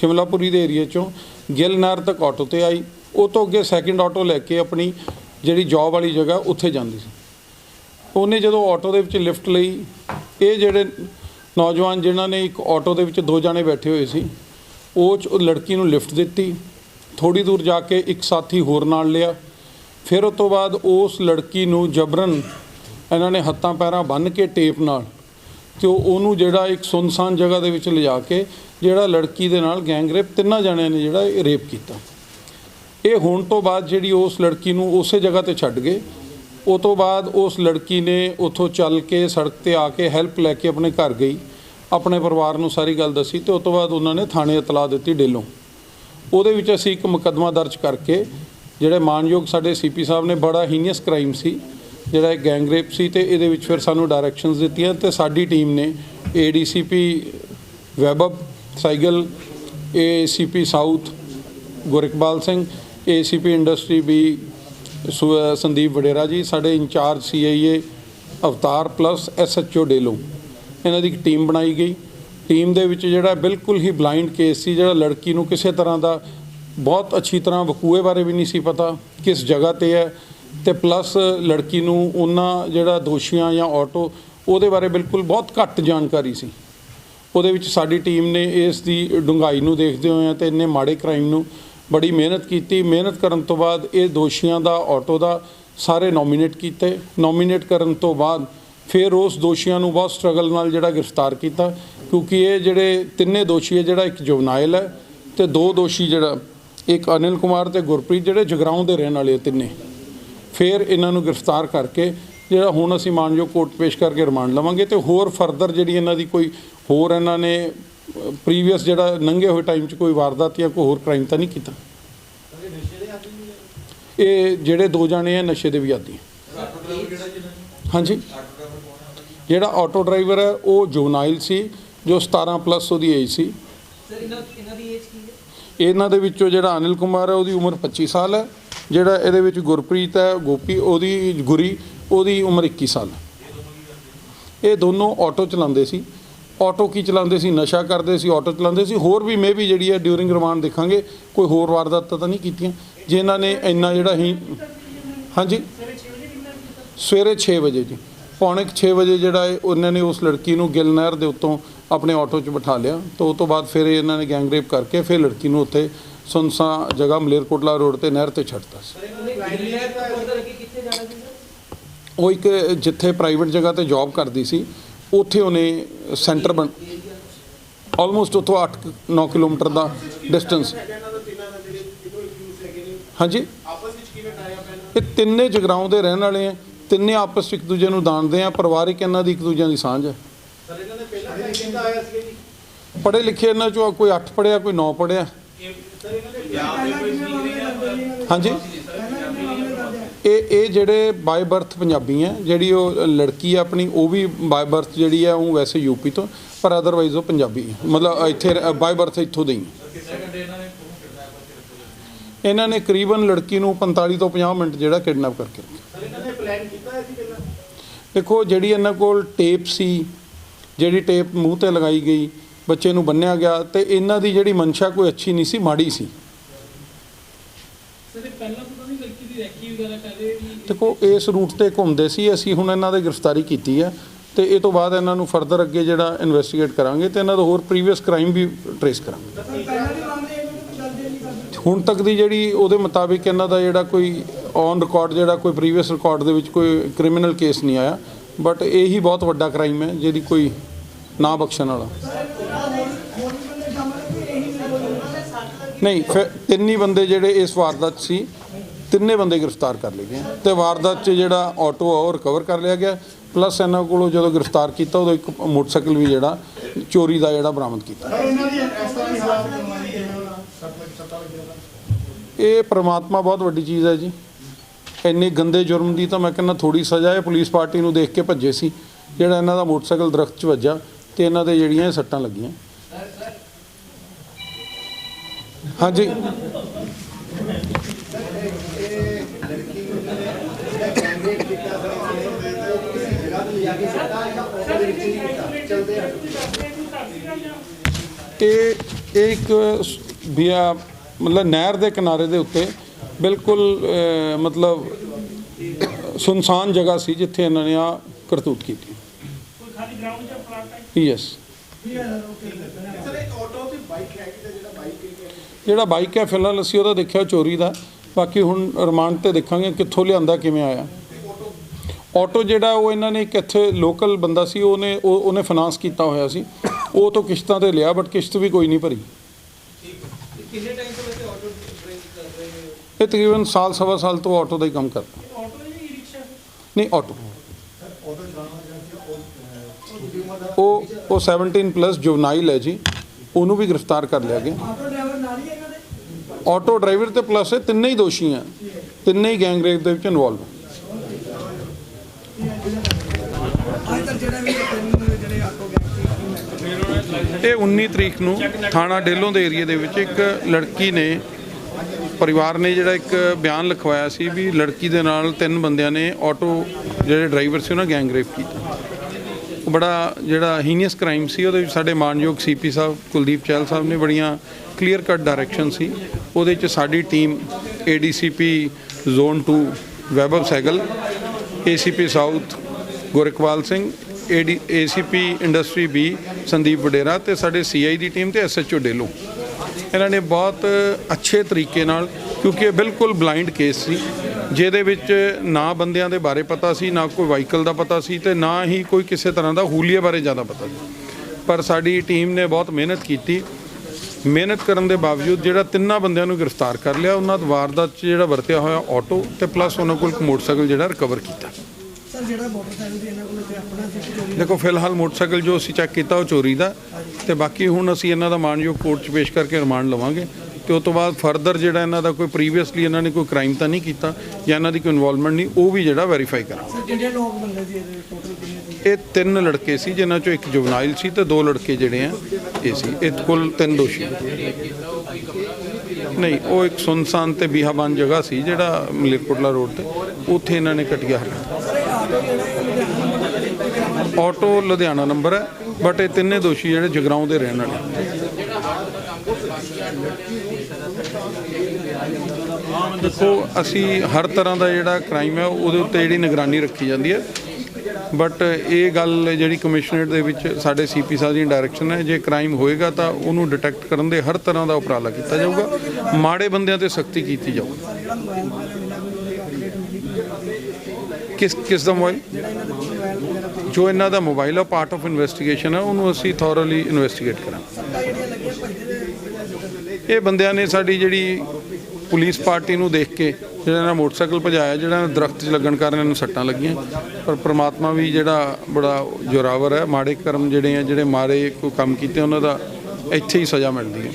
ਸ਼ਿਮਲਾਪੁਰੀ ਦੇ ਏਰੀਆ ਚੋਂ ਗਿੱਲ ਨਹਿਰ ਤੱਕ ਆਟੋ ਤੇ ਆਈ। ਉਹ ਤੋਂ ਅੱਗੇ ਸੈਕਿੰਡ ਆਟੋ ਲੈ ਕੇ ਆਪਣੀ ਜਿਹੜੀ ਜੌਬ ਵਾਲੀ ਜਗ੍ਹਾ ਉੱਥੇ ਜਾਂਦੀ ਸੀ। ਉਹਨੇ ਜਦੋਂ ਆਟੋ ਦੇ ਵਿੱਚ ਲਿਫਟ ਲਈ, ਇਹ ਜਿਹੜੇ ਨੌਜਵਾਨ ਜਿਨ੍ਹਾਂ ਨੇ ਇੱਕ ਆਟੋ ਦੇ ਵਿੱਚ ਦੋ ਜਾਣੇ ਬੈਠੇ ਹੋਏ ਸੀ, ਉਹ 'ਚ ਉਹ ਲੜਕੀ ਨੂੰ ਲਿਫਟ ਦਿੱਤੀ। ਥੋੜੀ ਦੂਰ ਜਾ ਕੇ ਇੱਕ ਸਾਥੀ ਹੋਰ ਨਾਲ ਲਿਆ। ਫਿਰ ਉਸ ਤੋਂ ਬਾਅਦ ਉਸ ਲੜਕੀ ਨੂੰ ਜਬਰਨ ਇਹਨਾਂ ਨੇ ਹੱਥਾਂ ਪੈਰਾਂ ਬੰਨ੍ਹ ਕੇ ਟੇਪ ਨਾਲ ਤੇ ਉਹ- ਉਹਨੂੰ ਜਿਹੜਾ ਇੱਕ ਸੁਨਸਾਨ ਜਗ੍ਹਾ ਦੇ ਵਿੱਚ ਲਿਜਾ ਕੇ ਜਿਹੜਾ ਲੜਕੀ ਦੇ ਨਾਲ ਗੈਂਗ ਰੇਪ ਤਿੰਨਾਂ ਜਣਿਆਂ ਨੇ ਜਿਹੜਾ ਇਹ ਰੇਪ ਕੀਤਾ। ਇਹ ਹੋਣ ਤੋਂ ਬਾਅਦ ਜਿਹੜੀ ਉਸ ਲੜਕੀ ਨੂੰ ਉਸੇ ਜਗ੍ਹਾ ਤੇ ਛੱਡ ਗਏ। ਉਹ ਤੋਂ ਬਾਅਦ ਉਸ ਲੜਕੀ ਨੇ ਉੱਥੋਂ ਚੱਲ ਕੇ ਸੜਕ ਤੇ ਆ ਕੇ ਹੈਲਪ ਲੈ ਕੇ ਆਪਣੇ ਘਰ ਗਈ। ਆਪਣੇ ਪਰਿਵਾਰ ਨੂੰ ਸਾਰੀ ਗੱਲ ਦੱਸੀ ਤੇ ਉਸ ਤੋਂ ਬਾਅਦ ਉਹਨਾਂ ਨੇ ਥਾਣੇ ਇਤਲਾਹ ਦਿੱਤੀ ਡੇਲੋਂ। ਉਹਦੇ ਵਿੱਚ ਅਸੀਂ ਇੱਕ ਮੁਕੱਦਮਾ ਦਰਜ ਕਰਕੇ, ਜਿਹੜੇ ਮਾਨਯੋਗ ਸਾਡੇ ਸੀਪੀ ਸਾਹਿਬ ਨੇ ਬੜਾ ਹੀਨੀਅਸ ਕ੍ਰਾਈਮ ਸੀ ਜਿਹੜਾ ਇਹ ਗੈਂਗ ਰੇਪ ਸੀ ਤੇ ਇਹਦੇ ਵਿੱਚ ਫਿਰ ਸਾਨੂੰ ਡਾਇਰੈਕਸ਼ਨਸ ਦਿੱਤੀਆਂ ਤੇ ਸਾਡੀ ਟੀਮ ਨੇ ADCP Vaibhav Saigal ACP south Gurikbal Singh ACP industry ਵੀ ਸੁ- ਸੰਦੀਪ ਵਡੇਰਾ ਜੀ, ਸਾਡੇ incharge CIA Avtar plus SHO ਡੇਲੋ ਇਹਨਾਂ ਦੀ ਇੱਕ ਟੀਮ ਬਣਾਈ ਗਈ। ਟੀਮ ਦੇ ਵਿੱਚ ਜਿਹੜਾ ਬਿਲਕੁਲ ਹੀ ਬਲਾਈਂਡ ਕੇਸ ਸੀ, ਜਿਹੜਾ ਲੜਕੀ ਨੂੰ ਕਿਸੇ ਤਰ੍ਹਾਂ ਦਾ ਬਹੁਤ ਅੱਛੀ ਤਰ੍ਹਾਂ ਵਕੂਏ ਬਾਰੇ ਵੀ ਨਹੀਂ ਸੀ ਪਤਾ, ਕਿਸ ਜਗ੍ਹਾ ਤੇ ਹੈ ਤੇ ਪਲੱਸ ਲੜਕੀ ਨੂੰ ਉਹਨਾਂ ਜਿਹੜਾ ਦੋਸ਼ੀਆਂ ਜਾਂ ਆਟੋ ਉਹਦੇ ਬਾਰੇ ਬਿਲਕੁਲ ਬਹੁਤ ਘੱਟ ਜਾਣਕਾਰੀ ਸੀ। ਉਹਦੇ ਵਿੱਚ ਸਾਡੀ ਟੀਮ ਨੇ ਇਸ ਦੀ ਡੂੰਘਾਈ ਨੂੰ ਦੇਖਦੇ ਹੋਏ ਤੇ ਇੰਨੇ ਮਾੜੇ ਕ੍ਰਾਈਮ ਨੂੰ ਬੜੀ ਮਿਹਨਤ ਕੀਤੀ। ਮਿਹਨਤ ਕਰਨ ਤੋਂ ਬਾਅਦ ਇਹ ਦੋਸ਼ੀਆਂ ਦਾ ਆਟੋ ਦਾ ਸਾਰੇ ਨੋਮੀਨੇਟ ਕੀਤੇ। ਨੋਮੀਨੇਟ ਕਰਨ ਤੋਂ ਬਾਅਦ ਫਿਰ ਉਸ ਦੋਸ਼ੀਆਂ ਨੂੰ ਬਹੁਤ ਸਟਰਗਲ ਨਾਲ ਜਿਹੜਾ ਗ੍ਰਿਫਤਾਰ ਕੀਤਾ ਕਿਉਂਕਿ ਇਹ ਜਿਹੜੇ ਤਿੰਨੇ ਦੋਸ਼ੀ ਹੈ, ਜਿਹੜਾ ਇੱਕ ਜੁਵਨਾਈਲ ਹੈ ਤੇ ਦੋ ਦੋਸ਼ੀ ਜਿਹੜਾ, ਇੱਕ ਅਨਿਲ ਕੁਮਾਰ ਤੇ ਗੁਰਪ੍ਰੀਤ ਜਿਹੜੇ ਜਗਰਾਉਂ ਦੇ ਰਹਿਣ ਵਾਲੇ ਤਿੰਨੇ। ਫਿਰ ਇਹਨਾਂ ਨੂੰ ਗ੍ਰਿਫਤਾਰ ਕਰਕੇ ਜਿਹੜਾ ਹੁਣ ਅਸੀਂ ਮਾਨਯੋਗ ਕੋਰਟ ਪੇਸ਼ ਕਰਕੇ ਰਿਮਾਂਡ ਲਵਾਂਗੇ ਤੇ ਹੋਰ ਫਰਦਰ ਜਿਹੜੀ ਇਹਨਾਂ ਦੀ ਕੋਈ ਹੋਰ ਇਹਨਾਂ ਨੇ ਪ੍ਰੀਵੀਅਸ ਜਿਹੜਾ ਲੰਘੇ ਹੋਏ ਟਾਈਮ 'ਚ ਕੋਈ ਵਾਰਦਾਤ ਜਾਂ ਕੋਈ ਹੋਰ ਕ੍ਰਾਈਮ ਤਾਂ ਨਹੀਂ ਕੀਤਾ। ਇਹ ਜਿਹੜੇ ਦੋ ਜਾਣੇ ਆ ਨਸ਼ੇ ਦੇ ਵੀ ਆਦੀ ਹਾਂਜੀ। ਜਿਹੜਾ ਆਟੋ ਡਰਾਈਵਰ ਹੈ ਉਹ ਜੁਵਨਾਈਲ ਸੀ ਜੋ 17 ਪਲੱਸ ਉਹਦੀ ਏਜ ਸੀ। ਸਰ ਇਹਨਾਂ ਇਹਨਾਂ ਦੀ ਏਜ ਕੀ ਹੈ? ਇਹਨਾਂ ਦੇ ਵਿੱਚੋਂ ਜਿਹੜਾ ਅਨਿਲ ਕੁਮਾਰ ਹੈ ਉਹਦੀ ਉਮਰ 25 ਸਾਲ ਹੈ ਜਿਹੜਾ ਇਹਦੇ ਵਿੱਚ ਗੁਰਪ੍ਰੀਤ ਹੈ, ਗੋਪੀ, ਉਹਦੀ ਗੁਰੀ, ਉਹਦੀ ਉਮਰ 21 ਸਾਲ ਇਹ ਦੋਨੋਂ ਆਟੋ ਚਲਾਉਂਦੇ ਸੀ। ਆਟੋ ਕੀ ਚਲਾਉਂਦੇ ਸੀ? ਨਸ਼ਾ ਕਰਦੇ ਸੀ ਆਟੋ ਚਲਾਉਂਦੇ ਸੀ। ਹੋਰ ਵੀ ਮੇ ਵੀ ਜਿਹੜੀ ਹੈ ਡਿਊਰਿੰਗ ਰਿਮਾਂਡ ਦੇਖਾਂਗੇ। ਕੋਈ ਹੋਰ ਵਾਰਦਾਤਾਂ ਤਾਂ ਨਹੀਂ ਕੀਤੀਆਂ। ਜੇ ਇਹਨਾਂ ਨੇ ਇੰਨਾ ਜਿਹੜਾ ਹੀ ਹਾਂਜੀ? ਸਵੇਰੇ 6 ਵਜੇ ਜੀ। ਪੌਣੇ 6 ਵਜੇ ਜਿਹੜਾ ਹੈ ਉਹਨਾਂ ਨੇ ਉਸ ਲੜਕੀ ਨੂੰ ਗਿੱਲ ਨਹਿਰ ਦੇ ਉੱਤੋਂ ਆਪਣੇ ਆਟੋ 'ਚ ਬਿਠਾ ਲਿਆ। ਤੇ ਉਹ ਤੋਂ ਬਾਅਦ ਫਿਰ ਇਹਨਾਂ ਨੇ ਗੈਂਗ ਰੇਪ ਕਰਕੇ ਫਿਰ ਲੜਕੀ ਨੂੰ ਉੱਥੇ ਸੁਨਸਾ ਜਗ੍ਹਾ ਮਲੇਰਕੋਟਲਾ ਰੋਡ ਤੇ ਨਹਿਰ ਤੇ ਛੱਡਤਾ ਸੀ। ਸਰ ਉਹ ਇੱਕ ਜਿੱਥੇ ਪ੍ਰਾਈਵੇਟ ਜਗ੍ਹਾ ਤੇ ਜੌਬ ਕਰਦੀ ਸੀ ਉੱਥੇ ਉਹਨੇ ਸੈਂਟਰ ਬਣ ਆਲਮੋਸਟ ਉੱਥੋਂ 8-9 ਕਿਲੋਮੀਟਰ ਦਾ ਡਿਸਟੈਂਸ ਹਾਂਜੀ? ਇਹ ਤਿੰਨੇ ਜਗਰਾਉਂ ਦੇ ਰਹਿਣ ਵਾਲੇ ਆ। ਤਿੰਨੇ ਆਪਸ 'ਚ ਇੱਕ ਦੂਜੇ ਨੂੰ ਦਾਣਦੇ ਆ। ਪਰਿਵਾਰਿਕ ਇਹਨਾਂ ਦੀ ਇੱਕ ਦੂਜਿਆਂ ਦੀ ਸਾਂਝ ਹੈ। ਪੜ੍ਹੇ ਲਿਖੇ ਇਹਨਾਂ ਚੋਂ ਕੋਈ 8 ਪੜ੍ਹਿਆ ਕੋਈ 9 ਪੜ੍ਹਿਆ। ਹਾਂਜੀ। ਇਹ ਇਹ ਜਿਹੜੇ ਬਾਈ ਬਰਥ ਪੰਜਾਬੀ ਹੈ, ਜਿਹੜੀ ਉਹ ਲੜਕੀ ਹੈ ਆਪਣੀ, ਉਹ ਵੀ ਬਾਈ ਬਰਥ ਜਿਹੜੀ ਹੈ, ਉਹ ਵੈਸੇ ਯੂਪੀ ਤੋਂ, ਪਰ ਅਦਰਵਾਈਜ਼ ਉਹ ਪੰਜਾਬੀ ਹੈ। ਮਤਲਬ ਇੱਥੇ ਬਾਈ ਬਰਥ ਇੱਥੋਂ ਦੇ ਹੀ। ਇਹਨਾਂ ਨੇ ਕਰੀਬਨ ਲੜਕੀ ਨੂੰ 45 ਤੋਂ 50 ਮਿੰਟ ਜਿਹੜਾ ਕਿਡਨੈਪ ਕਰਕੇ ਰੱਖਿਆ। ਦੇਖੋ, ਜਿਹੜੀ ਇਹਨਾਂ ਕੋਲ ਟੇਪ ਸੀ, ਜਿਹੜੀ ਟੇਪ ਮੂੰਹ ਤੇ ਲਗਾਈ ਗਈ ਬੱਚੇ ਨੂੰ ਬੰਨਿਆ ਗਿਆ ਤੇ ਇਹਨਾਂ ਦੀ ਜਿਹੜੀ ਮਨਸ਼ਾ ਕੋਈ ਅੱਛੀ ਨਹੀਂ ਸੀ ਮਾੜੀ ਸੀ। ਦੇਖੋ ਇਸ ਰੂਟ ਤੇ ਘੁੰਮਦੇ ਸੀ ਅਸੀਂ ਹੁਣ ਇਹਨਾਂ ਦੀ ਗ੍ਰਿਫਤਾਰੀ ਕੀਤੀ ਹੈ ਤੇ ਇਹ ਤੋਂ ਬਾਅਦ ਇਹਨਾਂ ਨੂੰ ਫਰਦਰ ਅੱਗੇ ਜਿਹੜਾ ਇਨਵੈਸਟੀਗੇਟ ਕਰਾਂਗੇ ਤੇ ਇਹਨਾਂ ਦਾ ਹੋਰ ਪ੍ਰੀਵੀਅਸ ਕ੍ਰਾਈਮ ਵੀ ਟਰੇਸ ਕਰਾਂਗੇ। ਹੁਣ ਤੱਕ ਦੀ ਜਿਹੜੀ ਉਹਦੇ ਮੁਤਾਬਿਕ ਇਹਨਾਂ ਦਾ ਜਿਹੜਾ ਕੋਈ ਔਨ ਰਿਕਾਰਡ ਜਿਹੜਾ ਕੋਈ ਪ੍ਰੀਵੀਅਸ ਰਿਕਾਰਡ ਦੇ ਵਿੱਚ ਕੋਈ ਕ੍ਰਿਮੀਨਲ ਕੇਸ ਨਹੀਂ ਆਇਆ ਬਟ ਇਹ ਹੀ ਬਹੁਤ ਵੱਡਾ ਕ੍ਰਾਈਮ ਹੈ ਜਿਹਦੀ ਕੋਈ ਨਾ ਬਖਸ਼ਣ ਵਾਲਾ। ਨਹੀਂ ਫਿਰ ਤਿੰਨ ਹੀ ਬੰਦੇ ਜਿਹੜੇ ਇਸ ਵਾਰਦਾਤ 'ਚ ਸੀ ਤਿੰਨੇ ਬੰਦੇ ਗ੍ਰਿਫਤਾਰ ਕਰ ਲਏ ਗਏ। ਤੇ ਵਾਰਦਾਤ 'ਚ ਜਿਹੜਾ ਆਟੋ ਆ ਉਹ ਰਿਕਵਰ ਕਰ ਲਿਆ ਗਿਆ। ਪਲੱਸ ਇਹਨਾਂ ਕੋਲੋਂ ਜਦੋਂ ਗ੍ਰਿਫਤਾਰ ਕੀਤਾ ਉਦੋਂ ਇੱਕ ਮੋਟਰਸਾਈਕਲ ਵੀ ਜਿਹੜਾ ਚੋਰੀ ਦਾ ਜਿਹੜਾ ਬਰਾਮਦ ਕੀਤਾ। ਇਹ ਪ੍ਰਮਾਤਮਾ ਬਹੁਤ ਵੱਡੀ ਚੀਜ਼ ਹੈ ਜੀ। ਇੰਨੇ ਗੰਦੇ ਜੁਰਮ ਦੀ ਤਾਂ ਮੈਂ ਕਹਿੰਦਾ ਥੋੜੀ ਸਜ਼ਾ ਹੈ। ਪੁਲਿਸ ਪਾਰਟੀ ਨੂੰ ਦੇਖ ਕੇ ਭੱਜੇ ਸੀ। ਜਿਹੜਾ ਇਹਨਾਂ ਦਾ ਮੋਟਰਸਾਈਕਲ ਦਰਖਤ 'ਚ ਵੱਜਾ ਤੇ ਇਹਨਾਂ ਦੇ ਜਿਹੜੀਆਂ ਸੱਟਾਂ ਲੱਗੀਆਂ। ਹਾਂਜੀ। ਇਹ ਇਹ ਇੱਕ ਬਿਆ ਮਤਲਬ ਨਹਿਰ ਦੇ ਕਿਨਾਰੇ ਦੇ ਉੱਤੇ ਬਿਲਕੁਲ ਮਤਲਬ ਸੁਨਸਾਨ ਜਗ੍ਹਾ ਸੀ ਜਿੱਥੇ ਇਹਨਾਂ ਨੇ ਆ ਕਰਤੂਤ ਕੀਤੀ। ਕੋਈ ਖਾਲੀ ਗਰਾਊਂਡ ਜਾਂ ਪਲਾਟ ਹੈ ਯੈਸ ਜਿਹੜਾ ਬਾਈਕ ਹੈ ਫਿਲਹਾਲ ਅਸੀਂ ਉਹਦਾ ਦੇਖਿਆ ਚੋਰੀ ਦਾ। ਬਾਕੀ ਹੁਣ ਰਿਮਾਂਡ ਤੇ ਦੇਖਾਂਗੇ ਕਿੱਥੋਂ ਲਿਆਂਦਾ ਕਿਵੇਂ ਆਇਆ। ਆਟੋ ਜਿਹੜਾ ਉਹ ਇਹਨਾਂ ਨੇ ਇੱਕ ਇੱਥੇ ਲੋਕਲ ਬੰਦਾ ਸੀ ਉਹਨੇ ਉਹ- ਉਹਨੇ ਫਾਈਨਾਂਸ ਕੀਤਾ ਹੋਇਆ ਸੀ। ਉਹ ਤੋਂ ਕਿਸ਼ਤਾਂ ਤੇ ਲਿਆ ਬਟ ਕਿਸ਼ਤ ਵੀ ਕੋਈ ਨਹੀਂ ਭਰੀ। ਕਿੰਨੇ ਟਾਈਮ ਤੋਂ ਵੈਸੇ ਆਟੋ ਡਰਾਈਵ ਕਰ ਰਹੇ ਹੋ ਇਹ ਤਕਰੀਬਨ ਸਾਲ ਸਵਾ ਸਾਲ ਤੋਂ ਆਟੋ ਦਾ ਹੀ ਕੰਮ ਕਰਦਾ। ਆਟੋ ਹੈ ਰਿਕਸ਼ਾ ਨਹੀਂ ਆਟੋ। ਉਹ ਉਹ 17 ਪਲੱਸ ਜੁਵਨਾਈਲ ਹੈ ਜੀ। ਉਹਨੂੰ ਵੀ ਗ੍ਰਿਫਤਾਰ ਕਰ ਲਿਆ ਗਿਆ ਆਟੋ ਡਰਾਈਵਰ ਨਾਲ ਹੀ ਇਹਨਾਂ ਦੇ ਆਟੋ ਡਰਾਈਵਰ ਤੇ ਪਲੱਸ ਇਹ ਤਿੰਨੇ ਹੀ ਦੋਸ਼ੀ ਆ। ਤਿੰਨੇ ਹੀ ਗੈਂਗ ਰੇਪ ਦੇ ਵਿੱਚ ਇਨਵੋਲਵ ਇਹ 19 ਤਰੀਕ ਨੂੰ ਥਾਣਾ ਡੇਲੋਂ ਦੇ ਏਰੀਆ ਦੇ ਵਿੱਚ ਇੱਕ ਲੜਕੀ ਨੇ, ਪਰਿਵਾਰ ਨੇ ਜਿਹੜਾ ਇੱਕ ਬਿਆਨ ਲਿਖਵਾਇਆ ਸੀ ਵੀ ਲੜਕੀ ਦੇ ਨਾਲ ਤਿੰਨ ਬੰਦਿਆਂ ਨੇ ਆਟੋ ਜਿਹੜੇ ਡਰਾਈਵਰ ਸੀ ਉਹਨਾਂ ਗੈਂਗ ਰੇਪ ਕੀਤਾ। ਬੜਾ ਜਿਹੜਾ ਹੀਨੀਅਸ ਕ੍ਰਾਈਮ ਸੀ, ਉਹਦੇ ਵਿੱਚ ਸਾਡੇ ਮਾਨਯੋਗ ਸੀਪੀ ਸਾਹਿਬ, ਕੁਲਦੀਪ ਚਹਿਲ ਸਾਹਿਬ ਨੇ ਬੜੀਆਂ ਕਲੀਅਰ ਕੱਟ ਡਾਇਰੈਕਸ਼ਨ ਸੀ। ਉਹਦੇ ਵਿੱਚ ਸਾਡੀ team ADCP zone 2 Vaibhav Sehgal ACP south Gurkawal Singh AD ACP industry B Sandeep Wadhera ਤੇ ਸਾਡੇ ਸੀਆਈ ਦੀ ਟੀਮ ਤੇ ਐਸਐਚਓ ਡੇਲੋ ਇਹਨਾਂ ਨੇ ਬਹੁਤ ਅੱਛੇ ਤਰੀਕੇ ਨਾਲ ਕਿਉਂਕਿ ਇਹ ਬਿਲਕੁਲ ਬਲਾਈਂਡ ਕੇਸ ਸੀ ਜਿਹਦੇ ਵਿੱਚ ਨਾ ਬੰਦਿਆਂ ਦੇ ਬਾਰੇ ਪਤਾ ਸੀ ਨਾ ਕੋਈ ਵਾਹੀਕਲ ਦਾ ਪਤਾ ਸੀ ਤੇ ਨਾ ਹੀ ਕੋਈ ਕਿਸੇ ਤਰ੍ਹਾਂ ਦਾ ਹੂਲੀਏ ਬਾਰੇ ਜ਼ਿਆਦਾ ਪਤਾ ਸੀ। ਪਰ ਸਾਡੀ ਟੀਮ ਨੇ ਬਹੁਤ ਮਿਹਨਤ ਕੀਤੀ। ਮਿਹਨਤ ਕਰਨ ਦੇ ਬਾਵਜੂਦ ਜਿਹੜਾ ਤਿੰਨਾਂ ਬੰਦਿਆਂ ਨੂੰ ਗ੍ਰਿਫਤਾਰ ਕਰ ਲਿਆ ਉਹਨਾਂ ਦਾ ਵਾਰਦਾਤ 'ਚ ਜਿਹੜਾ ਵਰਤਿਆ ਹੋਇਆ ਆਟੋ ਤੇ ਪਲੱਸ ਉਹਨਾਂ ਕੋਲ ਇੱਕ ਮੋਟਰਸਾਈਕਲ ਜਿਹੜਾ ਰਿਕਵਰ ਕੀਤਾ। ਸਰ ਜਿਹੜਾ ਮੋਟਰਸਾਈਕਲ ਦੀ ਇਹਨਾਂ ਕੋਲ ਤੇ ਆਪਣਾ ਸੀ ਚੋਰੀ ਦੇਖੋ ਫਿਲਹਾਲ ਮੋਟਰਸਾਈਕਲ ਜੋ ਅਸੀਂ ਚੈੱਕ ਕੀਤਾ ਉਹ ਚੋਰੀ ਦਾ। ਤੇ ਬਾਕੀ ਹੁਣ ਅਸੀਂ ਇਹਨਾਂ ਦਾ ਮਾਨਯੋਗ ਕੋਰਟ 'ਚ ਪੇਸ਼ ਕਰਕੇ ਰਿਮਾਂਡ ਲਵਾਂਗੇ ਤੇ ਉਸ ਤੋਂ ਬਾਅਦ ਫਰਦਰ ਜਿਹੜਾ ਇਹਨਾਂ ਦਾ ਕੋਈ ਪ੍ਰੀਵੀਅਸਲੀ ਇਹਨਾਂ ਨੇ ਕੋਈ ਕ੍ਰਾਈਮ ਤਾਂ ਨਹੀਂ ਕੀਤਾ ਜਾਂ ਇਹਨਾਂ ਦੀ ਕੋਈ ਇਨਵੋਲਵਮੈਂਟ ਨਹੀਂ ਉਹ ਵੀ ਜਿਹੜਾ ਵੈਰੀਫਾਈ ਕਰਾਂਗੇ। ਸਰ ਕਿੰਨੇ ਲੋਕ ਬੰਦੇ ਸੀ ਇਹਦੇ? ਟੋਟਲ ਕਿੰਨੇ ਇਹ ਤਿੰਨ ਲੜਕੇ ਸੀ ਜਿਨ੍ਹਾਂ ਚੋਂ ਇੱਕ ਜੁਵਨਾਈਲ ਸੀ ਤੇ ਦੋ ਲੜਕੇ ਜਿਹੜੇ ਆ ਇਹ ਸੀ। ਇਹ ਕੁੱਲ ਤਿੰਨ ਦੋਸ਼ੀ ਨਹੀਂ ਉਹ ਇੱਕ ਸੁਨਸਾਨ ਤੇ ਬੀਹਾਬਾਨ ਜਗ੍ਹਾ ਸੀ ਜਿਹੜਾ ਮਲੇਰਕੋਟਲਾ ਰੋਡ ਤੇ ਉੱਥੇ ਇਹਨਾਂ ਨੇ ਕਟਿਆ ਹਰਿਆ ਸਰ ਇਹ ਆਟੋ ਜਿਹੜਾ ਇਹ ਲੁਧਿਆਣਾ ਨੰਬਰ ਦਾ ਆਟੋ ਲੁਧਿਆਣਾ ਨੰਬਰ ਹੈ ਬਟ ਇਹ ਤਿੰਨੇ ਦੋਸ਼ੀ ਜਿਹੜੇ ਜਗਰਾਉਂ ਦੇ ਰਹਿਣ ਵਾਲੇ ਦੇਖੋ, ਅਸੀਂ ਹਰ ਤਰ੍ਹਾਂ ਦਾ ਜਿਹੜਾ ਕ੍ਰਾਈਮ ਹੈ, ਉਹਦੇ ਉੱਤੇ ਜਿਹੜੀ ਨਿਗਰਾਨੀ ਰੱਖੀ ਜਾਂਦੀ ਹੈ। ਬਟ ਇਹ ਗੱਲ ਜਿਹੜੀ ਕਮਿਸ਼ਨਰੇਟ ਦੇ ਵਿੱਚ ਸਾਡੇ ਸੀਪੀ ਸਾਹਿਬ ਦੀ ਡਾਇਰੈਕਸ਼ਨ ਹੈ, ਜੇ ਕ੍ਰਾਈਮ ਹੋਏਗਾ ਤਾਂ ਉਹਨੂੰ ਡਿਟੈਕਟ ਕਰਨ ਦੇ ਹਰ ਤਰ੍ਹਾਂ ਦਾ ਉਪਰਾਲਾ ਕੀਤਾ ਜਾਊਗਾ। ਮਾੜੇ ਬੰਦਿਆਂ ਤੇ ਸਖਤੀ ਕੀਤੀ ਜਾਊਗੀ। ਕਿਸ ਕਿਸ ਦਾ ਮੋਬਾਈਲ? ਜੋ ਇਹਨਾਂ ਦਾ ਮੋਬਾਈਲ ਆ ਪਾਰਟ ਆਫ ਇਨਵੈਸਟੀਗੇਸ਼ਨ ਹੈ ਉਹਨੂੰ ਅਸੀਂ ਥੋਰਲੀ ਇਨਵੈਸਟੀਗੇਟ ਕਰਾਂਗੇ। ਇਹ ਬੰਦਿਆਂ ਨੇ ਸਾਡੀ ਜਿਹੜੀ ਪੁਲਿਸ ਪਾਰਟੀ ਨੂੰ ਦੇਖ ਕੇ, ਜਿਹੜਾ ਇਹਨਾਂ ਮੋਟਰਸਾਈਕਲ ਭਜਾਇਆ, ਜਿਹੜਾ ਦਰਖਤ 'ਚ ਲੱਗਣ ਕਾਰਨ ਇਹਨਾਂ ਨੂੰ ਸੱਟਾਂ ਲੱਗੀਆਂ, ਪਰ ਪ੍ਰਮਾਤਮਾ ਵੀ ਜਿਹੜਾ ਬੜਾ ਜੋਰਾਵਰ ਹੈ, ਮਾੜੇ ਕਰਮ ਜਿਹੜੇ ਆ, ਜਿਹੜੇ ਮਾਰੇ ਕੋਈ ਕੰਮ ਕੀਤੇ, ਉਹਨਾਂ ਦਾ ਇੱਥੇ ਹੀ ਸਜ਼ਾ ਮਿਲਦੀ ਹੈ।